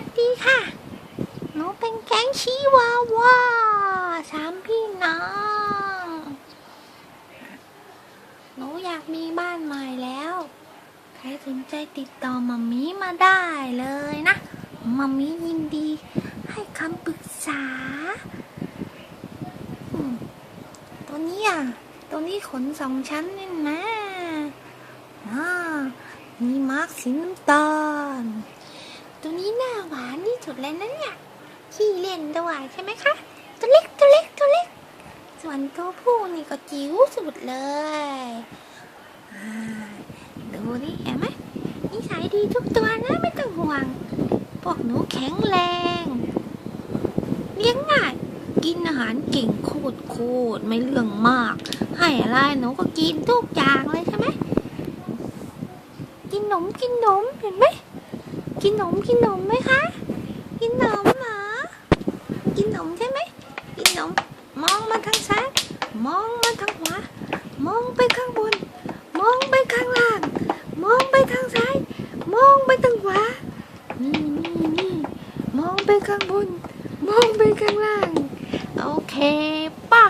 วัสดีค่ะ หนูเป็นแก๊งชีวาวาสามพี่น้อง หนูอยากมีบ้านใหม่แล้ว ใครสนใจติดต่อมามีมาได้เลยนะมามียินดี ให้คำปรึกษา ตัวนี้อะ ตัวนี้ขนสองชั้นนี่นะอ่ามีมาร์กสีน้ำตาล ตัวนี้หน้าหวานที่ สุดเลยนะเนี่ยขี้เล่นด้วยใช่ไหมคะตัวเล็กตัวเล็กตัวเล็ก ส่วนตัวผู้นี่ก็จิ๋วสุดเลยดูนี่เห็นไหมนิสัยดีทุกตัวนะไม่ต้องห่วง พวกหนูแข็งแรงเลี้ยงง่ายกินอาหารเก่งโคตรโคตรไม่เรื่องมาก ให้อะไรหนูก็กินทุกอย่างเลยใช่ไหมกินหนมกินหนมเห็นไหมกินหนมกินหนมไหมคะ กินหนมเหรอ กิ นมใช่ไหมกินนมมองมาทางซ้ายมองมาทางขวามองไปข้างบน มองไปข้างล่าง มองไปทางซ้าย มองไปทางขวานี่นี่นี่มองไปข้างบน มองไปข้างล่าง โอเคปะ